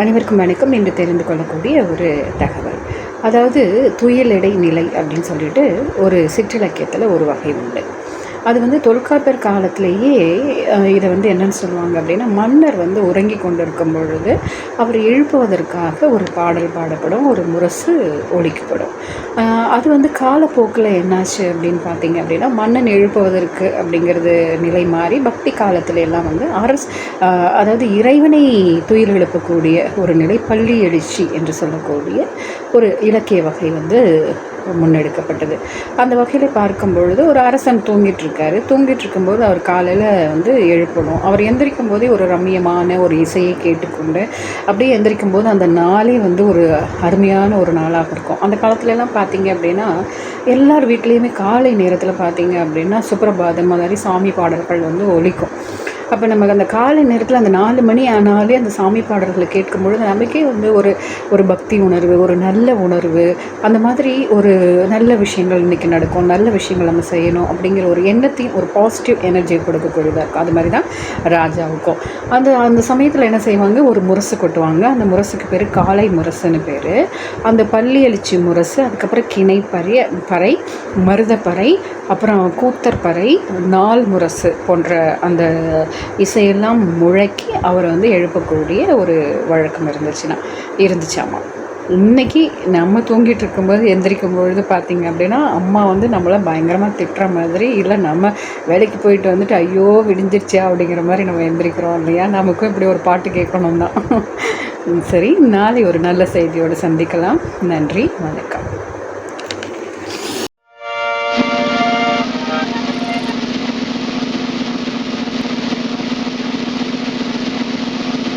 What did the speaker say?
அனைவருக்கும் வணக்கம் இன்று தெரிந்து கொள்ளக்கூடிய ஒரு தகவல். அதாவது துயிலெடை நிலை அப்படின்னு சொல்லிட்டு ஒரு சிற்றிலக்கியத்தில் ஒரு வகை உண்டு. அது வந்து தொல்காப்பியர் காலத்திலேயே இதை வந்து என்னன்னு சொல்லுவாங்க அப்படின்னா மன்னர் வந்து உறங்கி கொண்டிருக்கும் பொழுது அவர் எழுப்புவதற்காக ஒரு பாடல் பாடப்படும் ஒரு முரசு ஒழிக்கப்படும் அது வந்து காலப்போக்கில் என்னாச்சு அப்படின்னு பார்த்தீங்க அப்படின்னா மன்னன் எழுப்புவதற்கு அப்படிங்கிறது நிலை மாறி பக்தி காலத்துல எல்லாம் வந்து அரசு அதாவது இறைவனை துயில் எழுப்பக்கூடிய ஒரு நிலை பள்ளி எழுச்சி என்று சொல்லக்கூடிய ஒரு இலக்கிய வகை வந்து முன்னெடுக்கப்பட்டது. அந்த வகையில் பார்க்கும் பொழுது ஒரு அரசன் தூங்கிட்டு இருக்காரு தூங்கிட்டு இருக்கும்போது அவர் காலையில் வந்து எழுப்பணும். அவர் எந்திரிக்கும் போதே ஒரு ரம்மியமான ஒரு இசையை கேட்டுக்கொண்டு அப்படியே எந்திரிக்கும் போது அந்த நாளே வந்து ஒரு அருமையான ஒரு நாளாக இருக்கும். அந்த காலத்துலலாம் பார்த்தீங்க அப்படின்னா எல்லார் வீட்லேயுமே காலை நேரத்தில் பார்த்தீங்க அப்படின்னா சுப்பிரபாதம் மாதிரி சாமி பாடல்கள் வந்து ஒழிக்கும் அப்போ நமக்கு அந்த காலை நேரத்தில் அந்த நாலு மணி ஆனாலே அந்த சாமி பாடல்களை கேட்கும் பொழுது நமக்கே வந்து ஒரு ஒரு பக்தி உணர்வு ஒரு நல்ல உணர்வு அந்த மாதிரி ஒரு நல்ல விஷயங்கள் இன்றைக்கி நடக்கும் நல்ல விஷயங்கள் நம்ம செய்யணும் அப்படிங்கிற ஒரு எண்ணத்தையும் ஒரு பாசிட்டிவ் எனர்ஜியை கொடுக்கக்கூடியதாக இருக்கும். அது மாதிரி தான் ராஜாவுக்கும். அந்த அந்த சமயத்தில் என்ன செய்வாங்க? ஒரு முரசு கொட்டுவாங்க. அந்த முரசுக்கு பேர் காலை முரசுன்னு பேர். அந்த பள்ளி அழிச்சி முரசு அதுக்கப்புறம் கிணை பறை பறை மருதப்பறை அப்புறம் கூத்தர் பறை நாள் முரசு போன்ற அந்த இசையெல்லாம் முழக்கி அவரை வந்து எழுப்பக்கூடிய ஒரு வழக்கம் இருந்துச்சுன்னா இருந்துச்சாமா? இன்னைக்கு நம்ம தூங்கிட்டு இருக்கும்போது எந்திரிக்கும் பொழுது பார்த்தீங்க அப்படின்னா அம்மா வந்து நம்மளை பயங்கரமாக திட்டுற மாதிரி இல்லை நம்ம வேலைக்கு போயிட்டு வந்துட்டு ஐயோ விடிஞ்சிருச்சா அப்படிங்கிற மாதிரி நம்ம எந்திரிக்கிறோம் இல்லையா? நமக்கும் இப்படி ஒரு பாட்டு கேட்கணும் தான் சரி நாளை ஒரு நல்ல செய்தியோடு சந்திக்கலாம். நன்றி வணக்கம்.